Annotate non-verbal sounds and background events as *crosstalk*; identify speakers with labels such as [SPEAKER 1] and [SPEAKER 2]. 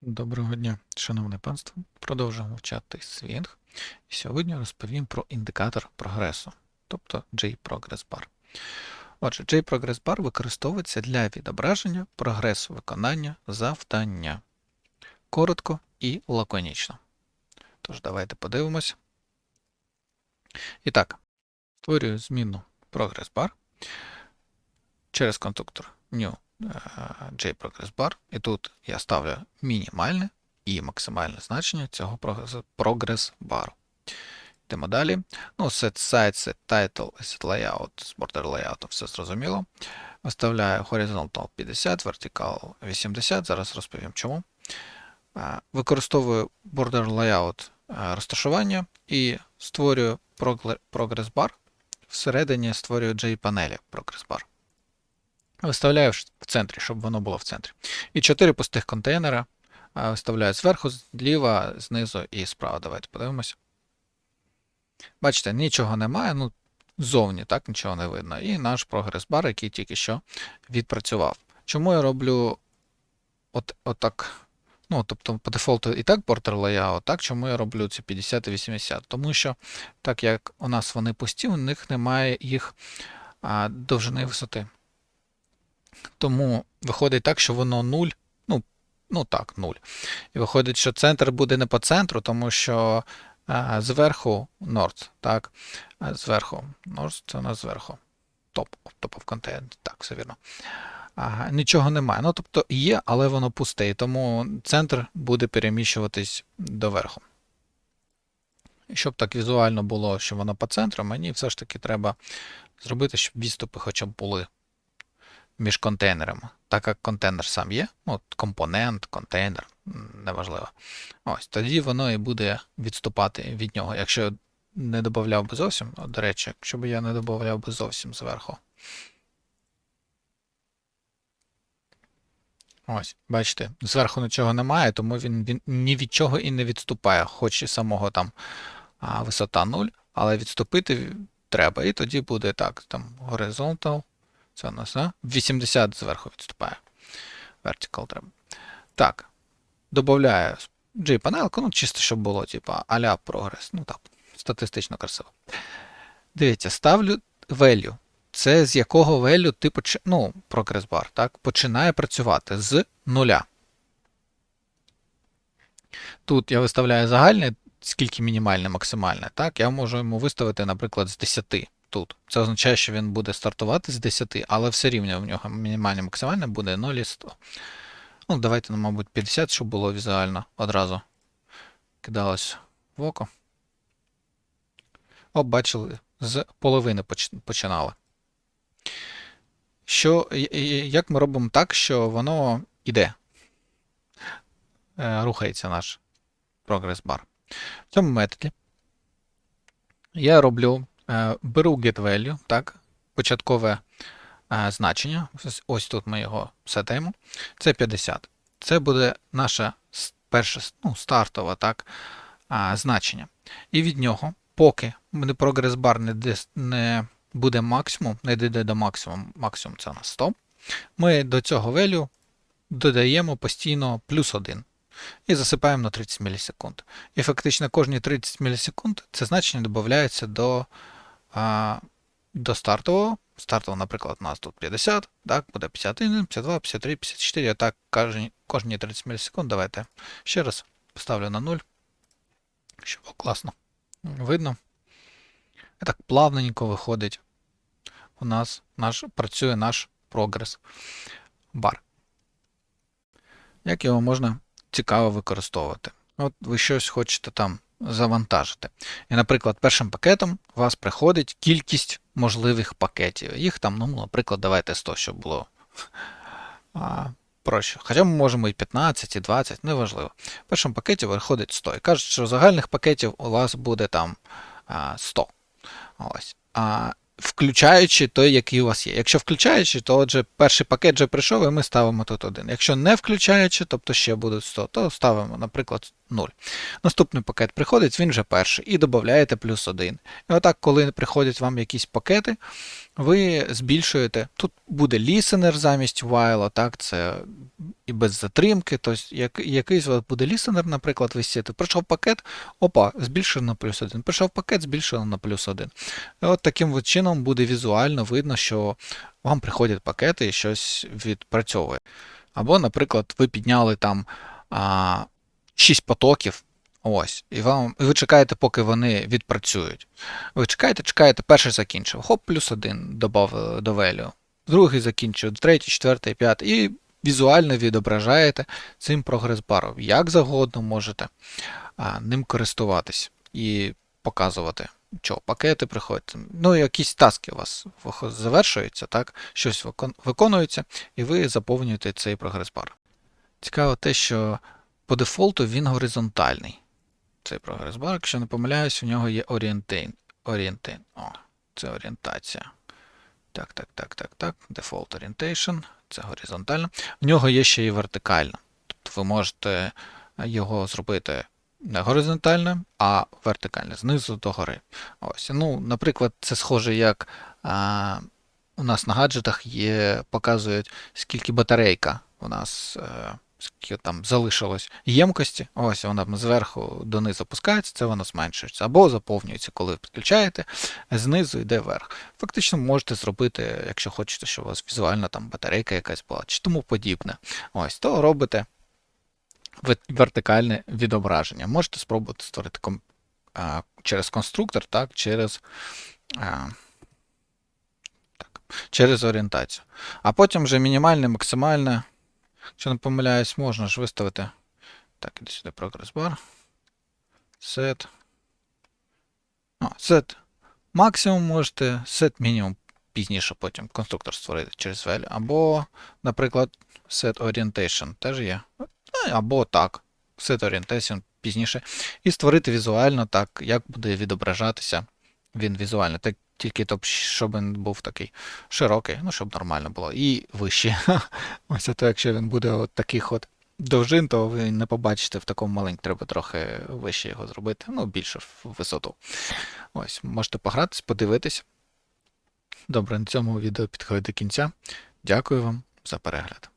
[SPEAKER 1] Доброго дня, шановне панство. Продовжуємо вчати. І сьогодні розповім про індикатор прогресу, тобто JProgress Bar. Отже, JProgress Bar використовується для відображення прогресу виконання завдання. Коротко і лаконічно. Тож, давайте подивимось. І так, створюю змінну Progress Bar через конструктор New е, JProgress Bar. І тут я ставлю мінімальне і максимальне значення цього прогрес- Progress Bar. Йдемо далі. Ну, set size, set title, set layout, з border layout, все зрозуміло. Виставляю horizontal 50, vertical 80. Зараз розповім чому. Використовую border layout розташування і створюю bar. Всередині створюю J-панелі bar. Виставляю в центрі, щоб воно було в центрі. І чотири пустих контейнера виставляю зверху, зліва, знизу і справа. Давайте подивимося. Бачите, нічого немає, ну, ззовні так нічого не видно. І наш прогрес-бар, який тільки що відпрацював. Чому я роблю от, отак? Ну, тобто, по дефолту і так border layout, так чому я роблю ці 50 і 80? Тому що, так як у нас вони пусті, у них немає їх довжини і висоти. Тому виходить так, що воно 0, ну, ну так, 0. І виходить, що центр буде не по центру, тому що а, зверху North, так, а зверху, North це у нас зверху. Топ, top of так, все вірно. А, нічого немає. Ну, тобто є, але воно пусте, і тому центр буде переміщуватись доверху. Щоб так візуально було, що воно по центру, мені все ж таки треба зробити, щоб відступи хоча б були між контейнерами. Так як контейнер сам є, ну, от компонент, контейнер, неважливо. Ось, тоді воно і буде відступати від нього. Якщо не додавав би зовсім, от, до речі, якщо б я не додавав би зовсім зверху. Ось, бачите, зверху нічого немає, тому він, він ні від чого і не відступає, хоч і самого там а, висота 0, але відступити треба. І тоді буде так, там horizontal, це у нас, а? 80 зверху відступає. Vertical треба. Так. Добавляю G-панелку, ну, чисто, щоб було, типу, а-ля прогрес. Ну так, статистично красиво. Дивіться, ставлю value. Це з якого value ти поч... ну, progress bar, так, починає працювати з нуля. Тут я виставляю загальне, скільки мінімальне, максимальне. Так, я можу йому виставити, наприклад, з 10 тут. Це означає, що він буде стартувати з 10, але все рівно в нього мінімальне максимальне буде 0 і 100. Ну, давайте, ну, мабуть, 50, щоб було візуально одразу кидалось в око. О, бачили, з половини починали. Що, як ми робимо так, що воно іде? Е, Рухається наш прогрес бар. В цьому методі я роблю, беру getValue, так, початкове е, значення. Ось, тут ми його сетаємо. Це 50. Це буде наше перше ну, стартове так, значення. І від нього, поки прогрес бар не, не буде максимум, не дійде до максимуму, максимум це у нас 100, ми до цього value додаємо постійно плюс 1 і засипаємо на 30 мілісекунд. І фактично кожні 30 мілісекунд це значення додається до, до стартового. Стартово, наприклад, у нас тут 50, так, буде 51, 52, 53, 54, а так кожні, кожні 30 мілісекунд. Давайте ще раз поставлю на 0, щоб було класно видно. І так плавненько виходить. У нас наш, працює наш прогрес бар. Як його можна цікаво використовувати? От ви щось хочете там завантажити. І, наприклад, першим пакетом у вас приходить кількість можливих пакетів. Їх там, ну, наприклад, давайте 100, щоб було а, проще. Хоча ми можемо і 15, і 20, неважливо. В першому пакеті виходить 100. І кажуть, що загальних пакетів у вас буде там 100. Ось. А, включаючи той, який у вас є. Якщо включаючи, то отже, перший пакет вже прийшов, і ми ставимо тут один. Якщо не включаючи, тобто ще буде 100, то ставимо, наприклад, 0. Наступний пакет приходить, він вже перший, і додаєте плюс 1. І отак, коли приходять вам якісь пакети, ви збільшуєте. Тут буде listener замість while, так, це і без затримки. Тобто, як, якийсь у вас буде listener, наприклад, висіти. Прийшов пакет, опа, збільшено на плюс 1. Прийшов пакет, збільшено на плюс 1. І от таким чином буде візуально видно, що вам приходять пакети і щось відпрацьовує. Або, наприклад, ви підняли там а, 6 потоків. Ось, і вам і ви чекаєте, поки вони відпрацюють. Ви чекаєте, чекаєте, перший закінчив. Хоп, плюс один додав до value. Другий закінчив, третій, четвертий, п'ятий. І візуально відображаєте цим прогрес-баром. Як завгодно можете а, ним користуватись і показувати, що пакети приходять. Ну, якісь таски у вас завершуються, так? щось викон- виконується, і ви заповнюєте цей прогрес-бар. Цікаво те, що по дефолту він горизонтальний. Цей прогрес-бар, якщо не помиляюсь, у нього є орієнтейн. Орієнтейн. О, це орієнтація. Так, так, так, так, так. Default Orientation. Це горизонтально. В нього є ще і вертикально. Тобто ви можете його зробити не горизонтально, а вертикально, знизу до гори. Ось. Ну, наприклад, це схоже, як а, у нас на гаджетах є, показують, скільки батарейка у нас. Е, скільки там залишилось ємкості, ось вона зверху донизу опускається, це воно зменшується. Або заповнюється, коли підключаєте, знизу йде вверх. Фактично можете зробити, якщо хочете, щоб у вас візуально там батарейка якась була, чи тому подібне. Ось, то робите вертикальне відображення. Можете спробувати створити ком- а, через конструктор, так, через. а, через орієнтацію. А потім вже мінімальне, максимальне. Якщо не помиляюсь, можна ж виставити. Так, іди сюди прогрес бар. Set. А, set максимум можете, set мінімум пізніше потім конструктор створити через value. Або, наприклад, set orientation теж є. Ну, Або так. Set orientation пізніше. І створити візуально так, як буде відображатися він візуально. Так, тільки то, щоб він був такий широкий, ну, щоб нормально було. І вищий. *laughs* Ось то, якщо він буде от таких от довжин, то ви не побачите в такому маленькому, треба трохи вище його зробити, ну, більше в висоту. Ось, можете погратись, подивитись. Добре, на цьому відео підходить до кінця. Дякую вам за перегляд.